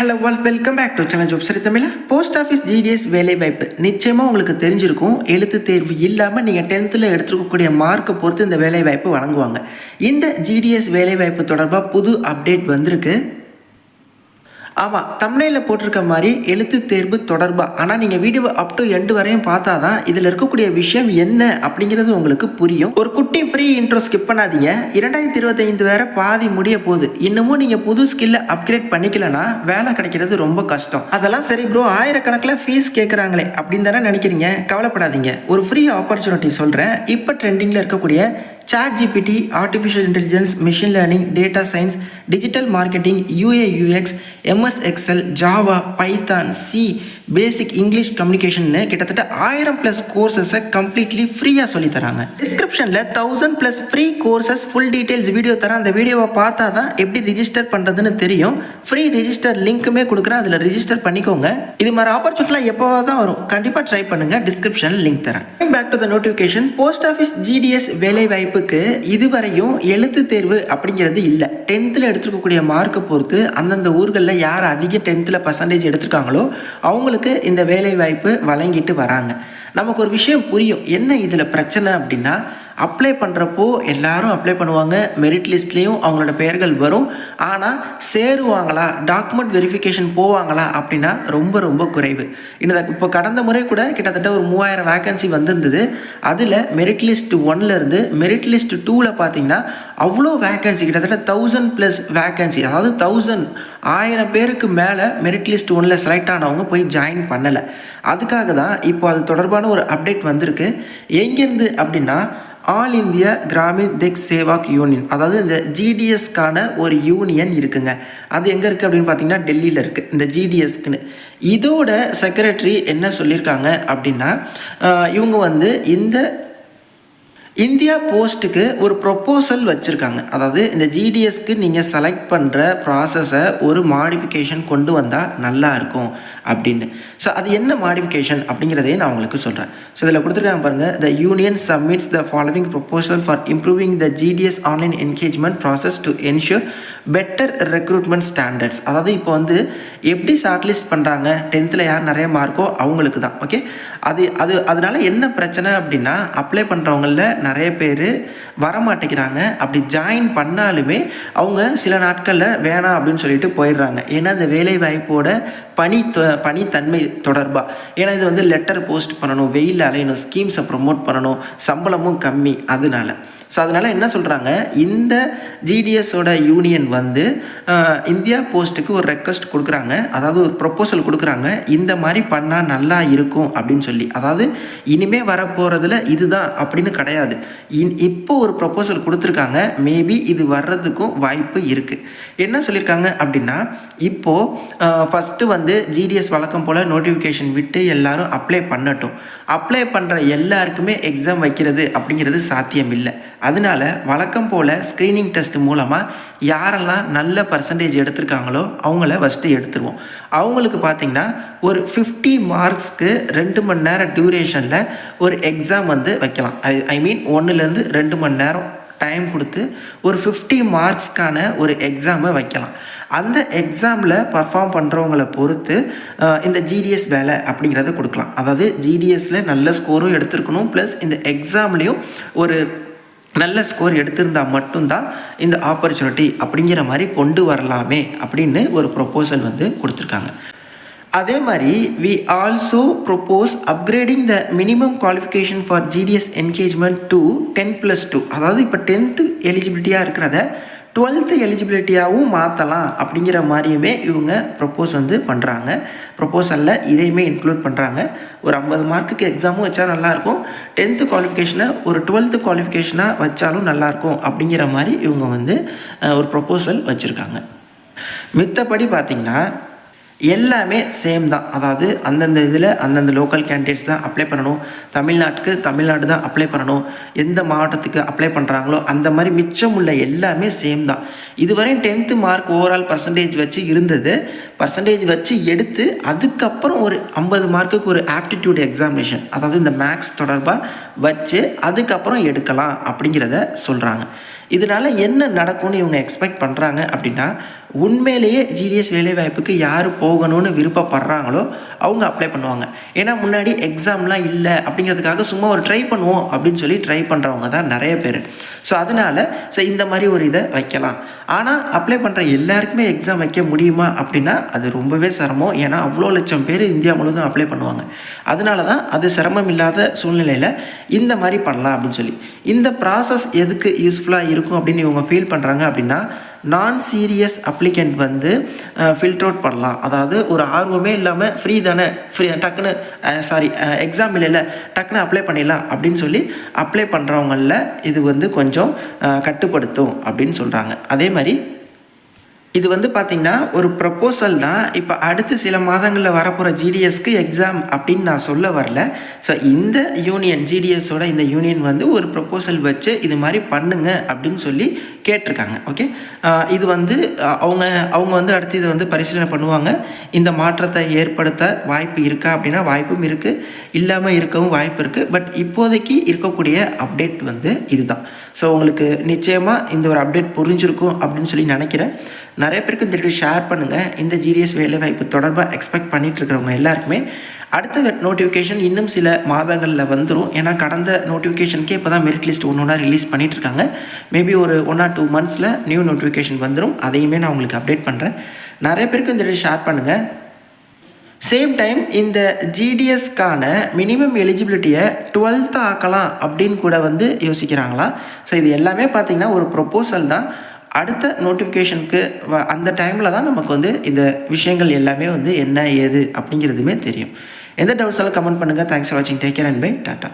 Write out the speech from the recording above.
Hello well welcome back to channel job சரி தமிழா post office GDS வேலை வாய்ப்பு நிச்சயமாக உங்களுக்கு தெரிஞ்சிருக்கும். எழுத்து தேர்வு இல்லாமல் நீங்கள் டென்த்தில் எடுத்துருக்கக்கூடிய மார்க்கை பொறுத்து இந்த வேலை வாய்ப்பு வழங்குவாங்க. இந்த ஜிடிஎஸ் வேலை வாய்ப்பு தொடர்பாக புது அப்டேட் வந்திருக்கு. ஆமாம் தமிழில் போட்டிருக்க மாதிரி எழுத்து தேர்வு தொடர்பாக ஆனால் நீங்கள் வீடியோ அப் டு எண்டு வரையும் பார்த்தா தான் இதில் இருக்கக்கூடிய விஷயம் என்ன அப்படிங்கிறது உங்களுக்கு புரியும். ஒரு குட்டி ஃப்ரீ இன்ட்ரோ ஸ்கிப் பண்ணாதீங்க. இரண்டாயிரத்தி இருபத்தைந்து வேற பாதி முடிய போகுது. இன்னமும் நீங்கள் புது ஸ்கில்லை அப்கிரேட் பண்ணிக்கலனா வேலை கிடைக்கிறது ரொம்ப கஷ்டம். அதெல்லாம் சரி ப்ரோ ஆயிரக்கணக்கில் ஃபீஸ் கேட்குறாங்களே அப்படின்னு தானே நினைக்கிறீங்க. கவலைப்படாதீங்க. ஒரு ஃப்ரீ ஆப்பர்ச்சுனிட்டி சொல்கிறேன் இப்போ ட்ரெண்டிங்கில் இருக்கக்கூடிய ChatGPT artificial intelligence machine learning data science digital marketing UI UX MS Excel Java Python C basic English கம்யூனிகேஷன்னு கிட்டத்தட்ட ஆயிரம் ப்ளஸ் கோர்சஸை கம்ப்ளீட்லி ஃப்ரீயாக சொல்லி தராங்க. டிஸ்கிரிப்ஷனில் thousand plus free courses full details video தரேன் அந்த வீடியோவை பார்த்தா தான் எப்படி ரிஜிஸ்டர் பண்ணுறதுன்னு தெரியும். ஃப்ரீ ரிஜிஸ்டர் லிங்க்குமே கொடுக்குறேன். அதில் ரிஜிஸ்டர் பண்ணிக்கோங்க. இது மாதிரி ஆப்பர்ச்சுனிட்டிலாம் எப்போவாக தான் வரும் கண்டிப்பாக ட்ரை பண்ணுங்கள் டிஸ்கிரிப்ஷனில் லிங்க் தரேன் back to the notification post office GDS வேலை வாய்ப்புக்கு இதுவரையும் எழுத்து தேர்வு அப்படிங்கிறது இல்லை. டென்த்தில் எடுத்துருக்கக்கூடிய மார்க்கை பொறுத்து அந்தந்த ஊர்களில் யார் அதிக டென்த்தில் பர்சன்டேஜ் எடுத்திருக்காங்களோ அவங்களுக்கு இந்த வேலை வாய்ப்பு வழங்கிட்டு வராங்க. நமக்கு ஒரு விஷயம் புரியும். என்ன இதில் பிரச்சனை அப்படின்னா அப்ளை பண்ணுறப்போ எல்லாரும் அப்ளை பண்ணுவாங்க. மெரிட் லிஸ்ட்லேயும் அவங்களோட பெயர்கள் வரும். ஆனால் சேருவாங்களா? டாக்குமெண்ட் வெரிஃபிகேஷன் போவாங்களா அப்படின்னா ரொம்ப ரொம்ப குறைவு. இந்த இப்போ கடந்த முறை கூட கிட்டத்தட்ட ஒரு மூவாயிரம் வேக்கன்சி வந்திருந்தது. அதில் மெரிட் லிஸ்ட் ஒன்லேருந்து மெரிட் லிஸ்ட் டூவில் பார்த்தீங்கன்னா அவ்வளோ வேக்கன்சி கிட்டத்தட்ட தௌசண்ட் ப்ளஸ் வேக்கன்சி அதாவது தௌசண்ட் ஆயிரம் பேருக்கு மேலே மெரிட் லிஸ்ட் ஒன்றில் செலக்ட் ஆனவங்க போய் ஜாயின் பண்ணலை. அதுக்காக தான் இப்போ அது தொடர்பான ஒரு அப்டேட் வந்திருக்கு. எங்கேருந்து அப்படின்னா all India Gramin Dak Sevak union அதாவது இந்த ஜிடிஎஸ்க்கான ஒரு யூனியன் இருக்குங்க. அது எங்கே இருக்குது அப்படின்னு பார்த்தீங்கன்னா டெல்லியில் இருக்குது இந்த ஜிடிஎஸ்க்குன்னு இதோட செக்ரட்டரி என்ன சொல்லியிருக்காங்க அப்படின்னா இவங்க வந்து இந்த இந்தியா போஸ்ட்டுக்கு ஒரு ப்ரொப்போசல் வச்சுருக்காங்க. அதாவது இந்த ஜிடிஎஸ்க்கு நீங்கள் செலக்ட் பண்ணுற ப்ராசஸை ஒரு மாடிஃபிகேஷன் கொண்டு வந்தால் நல்லா இருக்கும் அப்படின்னு. ஸோ அது என்ன மாடிஃபிகேஷன் அப்படிங்கிறதையும் நான் உங்களுக்கு சொல்கிறேன் ஸோ இதில் கொடுத்துருக்காங்க பாருங்கள் the union submits the following proposal for improving the GDS online engagement process to ensure better recruitment standards அதாவது இப்போ வந்து எப்படி ஷார்ட்லிஸ்ட் பண்ணுறாங்க டென்த்தில் யார் நிறைய மார்க்கோ அவங்களுக்கு தான் ஓகே அது அது அதனால என்ன பிரச்சனை அப்படின்னா அப்ளை பண்ணுறவங்களில் நிறைய பேர் வரமாட்டேங்கிறாங்க. அப்படி ஜாயின் பண்ணாலுமே அவங்க சில நாட்களில் வேணாம் அப்படின்னு சொல்லிட்டு போயிடுறாங்க. ஏன்னா இந்த வேலை வாய்ப்போட பணி தொ- பணித்தன்மை தொடர்பாக ஏன்னா இது வந்து லெட்டர் போஸ்ட் பண்ணணும் வெயில் அலையணும் ஸ்கீம்ஸை ப்ரொமோட் பண்ணணும் சம்பளமும் கம்மி அதனால. ஸோ அதனால் என்ன சொல்கிறாங்க இந்த ஜிடிஎஸோட யூனியன் வந்து இந்தியா போஸ்ட்டுக்கு ஒரு ரெக்வஸ்ட் கொடுக்குறாங்க. அதாவது ஒரு ப்ரொப்போசல் கொடுக்குறாங்க. இந்த மாதிரி பண்ணால் நல்லா இருக்கும் அப்படின்னு சொல்லி. அதாவது இனிமேல் வரப்போகிறதுல இதுதான் அப்படின்னு கிடையாது. இன் இப்போ ஒரு ப்ரொப்போசல் கொடுத்துருக்காங்க. மேபி இது வர்றதுக்கும் வாய்ப்பு இருக்குது என்ன சொல்லியிருக்காங்க அப்படின்னா இப்போது ஃபஸ்ட்டு வந்து ஜிடிஎஸ் வழக்கம் போல் நோட்டிஃபிகேஷன் விட்டு எல்லோரும் அப்ளை பண்ணட்டும். அப்ளை பண்ணுற எல்லாருக்குமே எக்ஸாம் வைக்கிறது அப்படிங்கிறது சாத்தியம் இல்லை அதனால வழக்கம் போல் ஸ்க்ரீனிங் டெஸ்ட் மூலமாக யாரெல்லாம் நல்ல பர்சன்டேஜ் எடுத்திருக்காங்களோ அவங்கள ஃபஸ்ட்டு எடுத்துருவோம். அவங்களுக்கு பார்த்தீங்கன்னா ஒரு ஃபிஃப்டி மார்க்ஸ்க்கு ரெண்டு மணி நேரம் டியூரேஷனில் ஒரு எக்ஸாம் வந்து வைக்கலாம். ஐ ஐ மீன் ஒன்றுலேருந்து ரெண்டு மணி நேரம் டைம் கொடுத்து ஒரு ஃபிஃப்டி மார்க்ஸ்க்கான ஒரு எக்ஸாமை வைக்கலாம். அந்த எக்ஸாமில் பர்ஃபார்ம் பண்ணுறவங்கள பொறுத்து இந்த ஜிடிஎஸ் வேலை அப்படிங்கிறத கொடுக்கலாம். அதாவது ஜிடிஎஸில் நல்ல ஸ்கோரும் எடுத்துருக்கணும் ப்ளஸ் இந்த எக்ஸாம்லேயும் ஒரு நல்ல ஸ்கோர் எடுத்திருந்தால் மட்டும்தான் இந்த ஆப்பர்ச்சுனிட்டி அப்படிங்கிற மாதிரி கொண்டு வரலாமே அப்படின்னு ஒரு ப்ரொப்போசல் வந்து கொடுத்துருக்காங்க. அதே மாதிரி we also propose upgrading the minimum qualification for GDS engagement to ten plus two அதாவது இப்போ டென்த்து எலிஜிபிலிட்டியாக இருக்கிறத டுவெல்த்து எலிஜிபிலிட்டியாகவும் மாற்றலாம் அப்படிங்கிற மாதிரியுமே இவங்க ப்ரொப்போஸ் வந்து பண்ணுறாங்க ப்ரப்போசலில் இதையுமே இன்க்ளூட் பண்ணுறாங்க ஒரு ஐம்பது மார்க்குக்கு எக்ஸாமும் வச்சா நல்லாயிருக்கும். டென்த்து குவாலிஃபிகேஷனை ஒரு டுவெல்த்து குவாலிஃபிகேஷனாக வச்சாலும் நல்லாயிருக்கும் அப்படிங்கிற மாதிரி இவங்க வந்து ஒரு ப்ரப்போசல் வச்சுருக்காங்க. மித்தபடி பார்த்திங்கன்னா எல்லாமே சேம் தான். அதாவது அந்தந்த இதில் அந்தந்த லோக்கல் கேண்டிடேட்ஸ் தான் அப்ளை பண்ணணும். தமிழ்நாட்டுக்கு தமிழ்நாடு தான் அப்ளை பண்ணணும். எந்த மாவட்டத்துக்கு அப்ளை பண்ணுறாங்களோ அந்த மாதிரி மிச்சம் உள்ள எல்லாமே சேம் தான். இதுவரையும் டென்த்து மார்க் ஓவரால் பர்சன்டேஜ் வச்சு இருந்தது. பர்சன்டேஜ் வச்சு எடுத்து அதுக்கப்புறம் ஒரு ஐம்பது மார்க்குக்கு ஒரு ஆப்டிடியூட் எக்ஸாமினேஷன் அதாவது இந்த மேக்ஸ் தொடர்பாக வச்சு அதுக்கப்புறம் எடுக்கலாம் அப்படிங்கிறத சொல்கிறாங்க இதனால் என்ன நடக்கும்னு இவங்க எக்ஸ்பெக்ட் பண்ணுறாங்க அப்படின்னா உண்மையிலேயே ஜிடிஎஸ் வேலைவாய்ப்புக்கு யார் போகணும்னு விருப்பப்படுறாங்களோ அவங்க அப்ளை பண்ணுவாங்க. ஏன்னா முன்னாடி எக்ஸாம்லாம் இல்லை அப்படிங்கிறதுக்காக சும்மா ஒரு ட்ரை பண்ணுவோம் அப்படின்னு சொல்லி ட்ரை பண்ணுறவங்க தான் நிறைய பேர். ஸோ அதனால் ஸோ இந்த மாதிரி ஒரு இதை வைக்கலாம். ஆனால் அப்ளை பண்ணுற எல்லாருக்குமே எக்ஸாம் வைக்க முடியுமா அப்படின்னா அது ரொம்பவே சிரமம். ஏன்னா அவ்வளோ லட்சம் பேர் இந்தியா முழுவதும் அப்ளை பண்ணுவாங்க. அதனால தான் அது சிரமம் இல்லாத சூழ்நிலையில் இந்த மாதிரி பண்ணலாம் அப்படின்னு சொல்லி. இந்த ப்ராசஸ் எதுக்கு யூஸ்ஃபுல்லாக இருக்கும் அப்படின்னு இவங்க ஃபீல் பண்ணுறாங்க அப்படின்னா நான் சீரியஸ் அப்ளிகண்ட் வந்து ஃபில்டர் அவுட் பண்ணலாம். அதாவது ஒரு ஆர்வமே இல்லாமல் ஃப்ரீ தானே ஃப்ரீ டக்குன்னு சாரி எக்ஸாம் இல்லைல்ல டக்குன்னு அப்ளை பண்ணிடலாம் அப்படின்னு சொல்லி அப்ளை பண்ணுறவங்களில் இது வந்து கொஞ்சம் கட்டுப்படுத்தும் அப்படின்னு சொல்கிறாங்க அதே மாதிரி இது வந்து பார்த்திங்கன்னா ஒரு ப்ரப்போசல் தான். இப்போ அடுத்து சில மாதங்களில் வரப்போகிற ஜிடிஎஸ்க்கு எக்ஸாம் அப்படின்னு நான் சொல்ல வரல. ஸோ இந்த யூனியன் ஜிடிஎஸோட இந்த யூனியன் வந்து ஒரு ப்ரப்போசல் வச்சு இது மாதிரி பண்ணுங்க அப்படின்னு சொல்லி கேட்டிருக்காங்க. ஓகே இது வந்து அவங்க அவங்க வந்து அடுத்து இதை வந்து பரிசீலனை பண்ணுவாங்க. இந்த மாற்றத்தை ஏற்படுத்த வாய்ப்பு இருக்கா அப்படின்னா வாய்ப்பும் இருக்குது இல்லாமல் இருக்கவும் வாய்ப்பு இருக்குது பட் இப்போதைக்கு இருக்கக்கூடிய அப்டேட் வந்து இதுதான். ஸோ உங்களுக்கு நிச்சயமாக இந்த ஒரு அப்டேட் புரிஞ்சிருக்கும் அப்படின்னு சொல்லி நினைக்கிறேன். நிறைய பேருக்கு இந்த வீடியோ ஷேர் பண்ணுங்கள் இந்த ஜிடிஎஸ் வேலைவாய்ப்பு தொடர்பாக எக்ஸ்பெக்ட் பண்ணிட்டு இருக்கிறவங்க எல்லாருக்குமே அடுத்த நோட்டிஃபிகேஷன் இன்னும் சில மாதங்களில் வந்துடும் ஏன்னா கடந்த நோட்டிஃபிகேஷனுக்கே இப்போ தான் மெரிட் லிஸ்ட் ஒன்று ஒன்றா ரிலீஸ் பண்ணிட்டு இருக்காங்க. மேபி ஒரு ஒன் ஆர் டூ மந்த்ஸில் நியூ நோட்டிஃபிகேஷன் வந்துடும் அதையுமே நான் உங்களுக்கு அப்டேட் பண்ணுறேன் நிறைய பேருக்கு இந்த வீடியோ ஷேர் பண்ணுங்கள் சேம் டைம் இந்த ஜிடிஎஸ்க்கான மினிமம் எலிஜிபிலிட்டியை டுவெல்த்து ஆக்கலாம் அப்படின்னு கூட வந்து யோசிக்கிறாங்களா? ஸோ இது எல்லாமே பார்த்திங்கன்னா ஒரு ப்ரொப்போசல் தான். அடுத்த நோட்டிஃபிகேஷனுக்கு அந்த டைமில் தான் நமக்கு வந்து இந்த விஷயங்கள் எல்லாமே வந்து என்ன ஏது அப்படிங்கிறதுமே தெரியும். எந்த டவுட்ஸாலும் கமெண்ட் பண்ணுங்கள் தேங்க்ஸ் ஃபார் வாட்சிங் take care and bye tata